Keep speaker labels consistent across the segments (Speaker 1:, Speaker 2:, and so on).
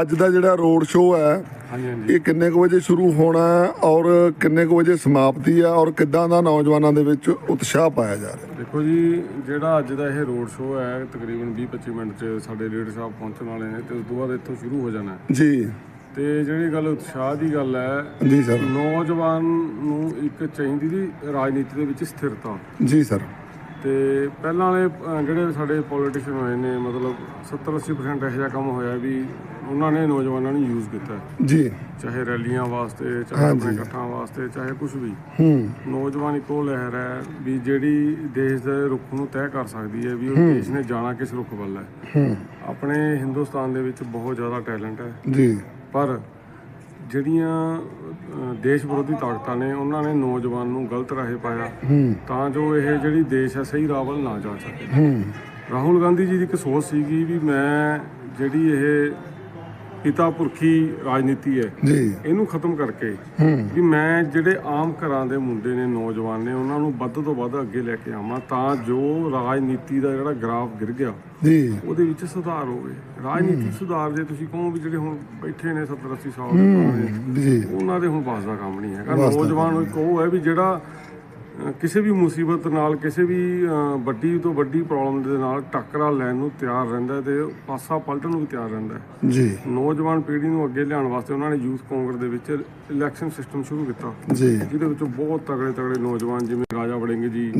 Speaker 1: ਅੱਜ ਦਾ ਜਿਹੜਾ ਰੋਡ ਸ਼ੋਅ ਹੈ ਇਹ ਕਿੰਨੇ ਕੁ ਵਜੇ ਸ਼ੁਰੂ ਹੋਣਾ ਹੈ ਔਰ ਕਿੰਨੇ ਕੁ ਵਜੇ ਸਮਾਪਤੀ ਹੈ ਔਰ ਕਿੱਦਾਂ ਦਾ ਨੌਜਵਾਨਾਂ ਦੇ ਵਿੱਚ ਉਤਸ਼ਾਹ ਪਾਇਆ ਜਾ ਰਿਹਾ
Speaker 2: ਦੇਖੋ ਜੀ ਜਿਹੜਾ ਅੱਜ ਦਾ ਇਹ ਰੋਡ ਸ਼ੋਅ ਹੈ ਤਕਰੀਬਨ 20-25 ਮਿੰਟ 'ਚ ਸਾਡੇ ਲੀਡਰ ਸਾਹਿਬ ਪਹੁੰਚਣ ਵਾਲੇ ਨੇ ਤੇ ਉਸ ਤੋਂ ਬਾਅਦ ਇੱਥੋਂ ਸ਼ੁਰੂ ਹੋ ਜਾਣਾ ਹੈ।
Speaker 1: ਜੀ।
Speaker 2: ਤੇ ਜਿਹੜੀ ਗੱਲ ਉਤਸ਼ਾਹ ਦੀ ਗੱਲ ਹੈ
Speaker 1: ਜੀ ਸਰ।
Speaker 2: ਨੌਜਵਾਨ ਨੂੰ ਇੱਕ ਚਾਹੀਦੀ ਦੀ ਰਾਜਨੀਤੀ ਦੇ ਵਿੱਚ ਸਥਿਰਤਾ।
Speaker 1: ਜੀ ਸਰ।
Speaker 2: ਤੇ ਪਹਿਲਾਂ ਵਾਲੇ ਅਹ, ਜਿਹੜੇ ਸਾਡੇ ਪੋਲੀਟੀਸ਼ੀਅਨ ਹੋਏ ਨੇ ਮਤਲਬ 70-80% ਇਹੋ ਜਿਹਾ ਕੰਮ ਹੋਇਆ ਵੀ ਉਹਨਾਂ ਨੇ ਨੌਜਵਾਨਾਂ ਨੂੰ ਯੂਜ਼ ਕੀਤਾ। ਹੈ।
Speaker 1: ਜੀ।
Speaker 2: ਚਾਹੇ ਰੈਲੀਆਂ ਵਾਸਤੇ ਚਾਹੇ ਆਪਣੇ ਇਕੱਠਾਂ ਵਾਸਤੇ ਚਾਹੇ ਕੁਝ ਵੀ।
Speaker 1: ਹੂੰ।
Speaker 2: ਨੌਜਵਾਨ ਇੱਕੋ ਲਹਿਰ ਹੈ ਵੀ ਜਿਹੜੀ ਦੇਸ਼ ਦੇ ਰੁੱਖ ਨੂੰ ਤੈਅ ਕਰ ਸਕਦੀ ਹੈ ਵੀ ਉਹ ਦੇਸ਼ ਨੇ ਜਾਣਾ ਕਿਸ ਰੁੱਖ ਵੱਲ ਹੈ।
Speaker 1: ਹੂੰ।
Speaker 2: ਆਪਣੇ ਹਿੰਦੁਸਤਾਨ ਦੇ ਵਿੱਚ ਬਹੁਤ ਜ਼ਿਆਦਾ ਟੈਲੈਂਟ ਹੈ।
Speaker 1: ਜੀ।
Speaker 2: ਪਰ ਜਿਹੜੀਆਂ ਦੇਸ਼ ਵਿਰੋਧੀ ਤਾਕਤਾਂ ਨੇ ਉਹਨਾਂ ਨੇ ਨੌਜਵਾਨ ਨੂੰ ਗਲਤ ਰਾਹੇ ਪਾਇਆ। ਤਾਂ ਜੋ ਇਹ ਜਿਹੜੀ ਦੇਸ਼ ਹੈ ਸਹੀ ਰਾਹ ਵੱਲ ਨਾ ਜਾ ਸਕੇ।
Speaker 1: ਹੂੰ।
Speaker 2: ਰਾਹੁਲ ਗਾਂਧੀ ਜੀ ਦੀ ਇੱਕ ਸੋਚ ਸੀਗੀ ਵੀ ਮੈਂ ਜਿਹੜੀ ਇਹ ਪਿਤਾ ਪੁਰਖੀ ਰਾਜਨੀਤੀ ਹੈ।
Speaker 1: ਜੀ।
Speaker 2: ਇਹਨੂੰ ਖਤਮ ਕਰਕੇ ਵੀ ਮੈਂ ਜਿਹੜੇ ਆਮ ਘਰਾਂ ਦੇ ਮੁੰਡੇ ਨੇ ਨੌਜਵਾਨ ਨੇ ਉਹਨਾਂ ਨੂੰ ਵੱਧ ਤੋਂ ਵੱਧ ਅੱਗੇ ਲੈ ਕੇ ਆਵਾਂ ਤਾਂ ਜੋ ਰਾਜਨੀਤੀ ਦਾ ਜਿਹੜਾ ਗ੍ਰਾਫ ਗਿਰ ਗਿਆ
Speaker 1: ਜੀ।
Speaker 2: ਉਹਦੇ ਵਿੱਚ ਸੁਧਾਰ ਹੋਵੇ। ਰਾਜਨੀਤਿਕ ਸੁਧਾਰ ਜੇ ਤੁਸੀਂ ਕਹੋ ਵੀ ਜਿਹੜੇ ਹੁਣ ਬੈਠੇ ਨੇ 70 80 ਸਾਲ ਦੇ ਉਹਨਾਂ ਦੇ ਹੁਣ ਬਸ ਦਾ ਕੰਮ ਨਹੀਂ ਹੈਗਾ। ਨੌਜਵਾਨ ਉਹ ਹੈ ਵੀ ਜਿਹੜਾ ਕਿਸੇ ਵੀ ਮੁਸੀਬਤ ਨਾਲ ਕਿਸੇ ਵੀ ਵੱਡੀ ਤੋਂ ਵੱਡੀ ਪ੍ਰੋਬਲਮ ਦੇ ਨਾਲ ਟੱਕਰਾ ਲੈਣ ਨੂੰ ਤਿਆਰ ਰਹਿੰਦਾ ਤੇ ਪਾਸਾ ਪਲਟਣ ਨੂੰ ਵੀ ਤਿਆਰ ਰਹਿੰਦਾ
Speaker 1: ਜੀ।
Speaker 2: ਨੌਜਵਾਨ ਪੀੜ੍ਹੀ ਨੂੰ ਅੱਗੇ ਲਿਆਉਣ ਵਾਸਤੇ ਉਹਨਾਂ ਨੇ ਯੂਥ ਕਾਂਗਰਸ ਦੇ ਵਿੱਚ ਇਲੈਕਸ਼ਨ ਸਿਸਟਮ ਸ਼ੁਰੂ ਕੀਤਾ।
Speaker 1: ਜੀ।
Speaker 2: ਜਿਹਦੇ ਵਿੱਚ ਬਹੁਤ ਤਗੜੇ ਤਗੜੇ ਨੌਜਵਾਨ ਜਿਵੇਂ ਰਾਜਾ ਵੜਿੰਗ ਜੀ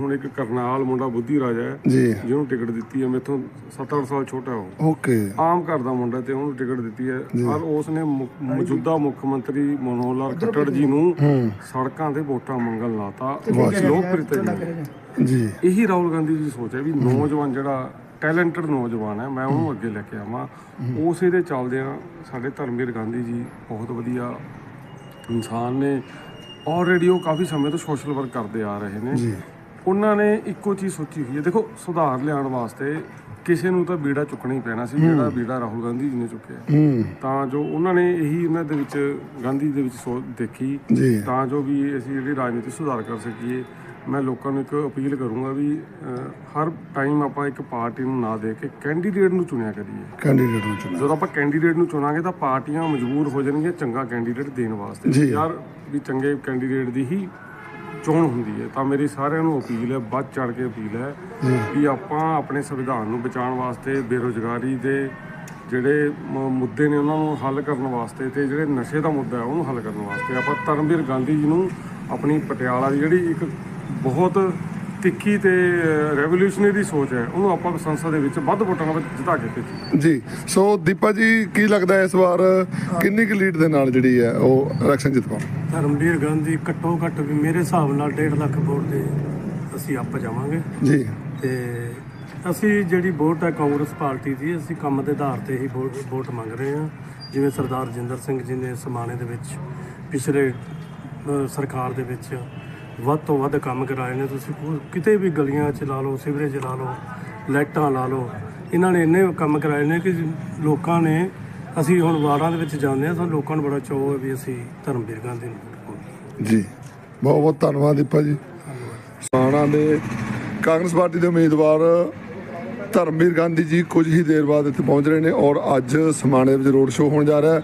Speaker 2: ਹੁਣ ਇੱਕ ਕਰਨਾਲ ਮੁੰਡਾ ਬੁੱਧੀ ਰਾਜਾ ਹੈ
Speaker 1: ਜੀ।
Speaker 2: ਜਿਹਨੂੰ ਟਿਕਟ ਦਿੱਤੀ ਹੈ ਮੇਥੋਂ 7-8 ਸਾਲ ਛੋਟਾ ਉਹ।
Speaker 1: ਓਕੇ।
Speaker 2: ਆਮ ਘਰ ਦਾ ਮੁੰਡਾ ਤੇ ਉਹਨੂੰ ਟਿਕਟ ਦਿੱਤੀ ਹੈ। ਔਰ ਉਸ ਨੇ ਮੌਜੂਦਾ ਮੁੱਖ ਮੰਤਰੀ ਮਨੋਹਰ ਲਾਲ ਖੱਟੜ ਜੀ ਨੂੰ ਸੜਕਾਂ ਤੇ ਵੋਟਾਂ ਮੰਗਣ ਲਾਤਾ। ਲੋਕਪ੍ਰਿਯਤਾ ਜੀ
Speaker 1: ਜੀ।
Speaker 2: ਇਹੀ ਰਾਹੁਲ ਗਾਂਧੀ ਜੀ ਦੀ ਸੋਚ ਹੈ ਵੀ ਨੌਜਵਾਨ ਜਿਹੜਾ ਟੈਲੈਂਟਡ ਨੌਜਵਾਨ ਹੈ ਮੈਂ ਉਹਨੂੰ ਅੱਗੇ ਲੈ ਕੇ ਆਵਾਂ। ਉਸੇ ਦੇ ਚੱਲਦਿਆਂ ਸਾਡੇ ਧਰਮਵੀਰ ਗਾਂਧੀ ਜੀ ਬਹੁਤ ਵਧੀਆ ਇਨਸਾਨ ਨੇ। ਆਲਰੇਡੀ ਉਹ ਕਾਫੀ ਸਮੇਂ ਤੋਂ ਸੋਸ਼ਲ ਵਰਕ ਕਰਦੇ ਆ ਰਹੇ ਨੇ।
Speaker 1: ਜੀ।
Speaker 2: ਉਹਨਾਂ ਨੇ ਇੱਕੋ ਚੀਜ਼ ਸੋਚੀ ਹੋਈ ਹੈ। ਦੇਖੋ ਸੁਧਾਰ ਲਿਆਉਣ ਵਾਸਤੇ ਕਿਸੇ ਨੂੰ ਤਾਂ ਬੀੜਾ ਚੁੱਕਣਾ ਹੀ ਪੈਣਾ ਸੀ ਜਿਹੜਾ ਬੀੜਾ ਰਾਹੁਲ ਗਾਂਧੀ ਜੀ ਨੇ ਚੁੱਕਿਆ। ਤਾਂ ਜੋ ਉਹਨਾਂ ਨੇ ਇਹੀ ਇਹਨਾਂ ਦੇ ਵਿੱਚ ਗਾਂਧੀ ਦੇ ਵਿੱਚ ਸੋਚ ਦੇਖੀ ਤਾਂ ਜੋ ਵੀ ਅਸੀਂ ਜਿਹੜੀ ਰਾਜਨੀਤੀ ਸੁਧਾਰ ਕਰ ਸਕੀਏ ਮੈਂ ਲੋਕਾਂ ਨੂੰ ਇੱਕ ਅਪੀਲ ਕਰੂੰਗਾ ਵੀ ਹਰ ਟਾਈਮ ਆਪਾਂ ਇੱਕ ਪਾਰਟੀ ਨੂੰ ਨਾ ਦੇ ਕੇ ਕੈਂਡੀਡੇਟ ਨੂੰ ਚੁਣਿਆ ਕਰੀਏ।
Speaker 1: ਕੈਂਡੀਡੇਟ ਨੂੰ ਚੁਣਾ
Speaker 2: ਜਦੋਂ ਆਪਾਂ ਕੈਂਡੀਡੇਟ ਨੂੰ ਚੁਣਾਂਗੇ ਤਾਂ ਪਾਰਟੀਆਂ ਮਜਬੂਰ ਹੋ ਜਾਣਗੀਆਂ ਚੰਗਾ ਕੈਂਡੀਡੇਟ ਦੇਣ ਵਾਸਤੇ। ਯਾਰ ਵੀ ਚੰਗੇ ਕੈਂਡੀਡੇਟ ਦੀ ਹੀ ਚੋਣ ਹੁੰਦੀ ਹੈ ਤਾਂ ਮੇਰੀ ਸਾਰਿਆਂ ਨੂੰ ਅਪੀਲ ਹੈ ਵੱਧ ਚੜ ਕੇ ਅਪੀਲ ਹੈ ਵੀ ਆਪਾਂ ਆਪਣੇ ਸੰਵਿਧਾਨ ਨੂੰ ਬਚਾਉਣ ਵਾਸਤੇ ਬੇਰੋਜ਼ਗਾਰੀ ਦੇ ਜਿਹੜੇ ਮੁੱਦੇ ਨੇ ਉਹਨਾਂ ਨੂੰ ਹੱਲ ਕਰਨ ਵਾਸਤੇ ਤੇ ਜਿਹੜੇ ਨਸ਼ੇ ਦਾ ਮੁੱਦਾ ਹੈ ਉਹਨੂੰ ਹੱਲ ਕਰਨ ਵਾਸਤੇ ਆਪਾਂ ਧਰਮਵੀਰ ਗਾਂਧੀ ਜੀ ਨੂੰ ਆਪਣੀ ਪਟਿਆਲਾ ਦੀ ਜਿਹੜੀ ਇੱਕ ਬਹੁਤ ਤਿੱਖੀ ਤੇ ਰੈਵੋਲੂਸ਼ਨਰੀ ਸੋਚ ਹੈ। ਉਹਨੂੰ ਆਪਾਂ ਸੰਸਦ ਦੇ ਵਿੱਚ ਵੱਧ ਵੋਟਾਂ ਨਾਲ ਜਿਤਾ ਕੇ ਭੇਜੀਏ।
Speaker 1: ਜੀ। ਸੋ ਦੀਪਾ ਜੀ ਕੀ ਲੱਗਦਾ ਇਸ ਵਾਰ ਕਿੰਨੀ ਕੁ ਲੀਡ ਦੇ ਨਾਲ ਜਿਹੜੀ ਹੈ ਉਹ ਇਲੈਕਸ਼ਨ ਜਿੱਤ ਪਾਉਣ?
Speaker 3: ਧਰਮਵੀਰ ਗਾਂਧੀ ਘੱਟੋ ਘੱਟ ਵੀ ਮੇਰੇ ਹਿਸਾਬ ਨਾਲ 1.5 ਲੱਖ ਵੋਟ ਦੇ ਅਸੀਂ ਆਪ ਜਾਵਾਂਗੇ।
Speaker 1: ਜੀ।
Speaker 3: ਤੇ ਅਸੀਂ ਜਿਹੜੀ ਵੋਟ ਹੈ ਕਾਂਗਰਸ ਪਾਰਟੀ ਦੀ ਅਸੀਂ ਕੰਮ ਦੇ ਆਧਾਰ ਤੇ ਹੀ ਵੋਟ ਵੋਟ ਮੰਗ ਰਹੇ ਹਾਂ। ਜਿਵੇਂ ਸਰਦਾਰ ਰਜਿੰਦਰ ਸਿੰਘ ਜੀ ਨੇ ਸਮਾਣੇ ਦੇ ਵਿੱਚ ਪਿਛਲੇ ਸਰਕਾਰ ਦੇ ਵਿੱਚ ਵੱਧ ਤੋਂ ਵੱਧ ਕੰਮ ਕਰਾਏ ਨੇ। ਤੁਸੀਂ ਕਿਤੇ ਵੀ ਗਲੀਆਂ 'ਚ ਲਾ ਲਓ ਸੀਵਰੇਜ ਲਾ ਲਓ ਲਾਈਟਾਂ ਲਾ ਲਓ ਇਹਨਾਂ ਨੇ ਇੰਨੇ ਕੰਮ ਕਰਾਏ ਨੇ ਕਿ ਲੋਕਾਂ ਨੇ ਅਸੀਂ ਹੁਣ ਵਾਰਡਾਂ ਦੇ ਵਿੱਚ ਜਾਂਦੇ ਹਾਂ ਤਾਂ ਲੋਕਾਂ ਨੂੰ ਬੜਾ ਚਾਅ ਹੈ ਵੀ ਅਸੀਂ ਧਰਮਵੀਰ ਗਾਂਧੀ ਨੂੰ ਵੋਟ ਪਾਉਣੀ
Speaker 1: ਜੀ। ਬਹੁਤ ਬਹੁਤ ਧੰਨਵਾਦ ਦੀਪਾ ਜੀ। ਸਾਣਾ ਦੇ ਕਾਂਗਰਸ ਪਾਰਟੀ ਦੇ ਉਮੀਦਵਾਰ ਧਰਮਵੀਰ ਗਾਂਧੀ ਜੀ ਕੁਝ ਹੀ ਦੇਰ ਬਾਅਦ ਇੱਥੇ ਪਹੁੰਚ ਰਹੇ ਨੇ ਔਰ ਅੱਜ ਸਮਾਣੇ ਵਿੱਚ ਰੋਡ ਸ਼ੋਅ ਹੋਣ ਜਾ ਰਿਹਾ ਹੈ।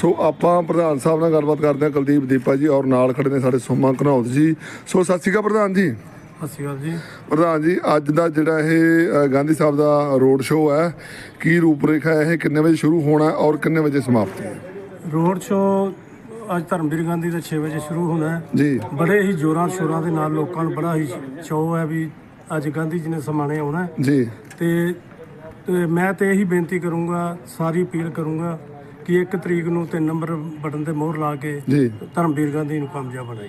Speaker 1: ਸੋ ਆਪਾਂ ਪ੍ਰਧਾਨ ਸਾਹਿਬ ਨਾਲ ਗੱਲਬਾਤ ਕਰਦੇ ਹਾਂ ਕੁਲਦੀਪ ਦੀਪਾ ਜੀ ਔਰ ਨਾਲ ਖੜੇ ਨੇ ਸਾਡੇ ਸੁਮਾ ਘਨੌਤ ਜੀ। ਸੋ ਸਤਿ ਸ਼੍ਰੀ ਅਕਾਲ ਪ੍ਰਧਾਨ ਜੀ।
Speaker 3: ਸਤਿ ਸ਼੍ਰੀ ਅਕਾਲ ਜੀ।
Speaker 1: ਪ੍ਰਧਾਨ ਜੀ ਅੱਜ ਦਾ ਜਿਹੜਾ ਇਹ ਗਾਂਧੀ ਸਾਹਿਬ ਦਾ ਰੋਡ ਸ਼ੋਅ ਹੈ ਕੀ ਰੂਪਰੇਖਾ ਹੈ ਇਹ ਕਿੰਨੇ ਵਜੇ ਸ਼ੁਰੂ ਹੋਣਾ ਔਰ ਕਿੰਨੇ ਵਜੇ ਸਮਾਪਤ ਹੈ?
Speaker 3: ਰੋਡ ਸ਼ੋ ਅੱਜ ਧਰਮਵੀਰ ਗਾਂਧੀ ਦਾ 6 ਵਜੇ ਸ਼ੁਰੂ ਹੋਣਾ ਹੈ।
Speaker 1: ਜੀ।
Speaker 3: ਬੜੇ ਹੀ ਜ਼ੋਰਾਂ ਸ਼ੋਰਾਂ ਦੇ ਨਾਲ ਲੋਕਾਂ ਨੂੰ ਬੜਾ ਹੀ ਚਾਅ ਹੈ ਵੀ ਅੱਜ ਗਾਂਧੀ ਜੀ ਨੇ ਸਮਾਣੇ ਆਉਣਾ
Speaker 1: ਜੀ।
Speaker 3: ਤੇ ਤੇ ਮੈਂ ਤੇ ਇਹੀ ਬੇਨਤੀ ਕਰੂੰਗਾ ਸਾਰੀ ਅਪੀਲ ਕਰੂੰਗਾ ਕਿ 1 ਤਰੀਕ ਨੂੰ 3 ਨੰਬਰ ਬਟਨ ਤੇ ਮੋਹਰ ਲਾ ਕੇ ਧਰਮਵੀਰ ਗਾਂਧੀ ਨੂੰ ਕਾਮਯਾਬ ਬਣਾਈਏ।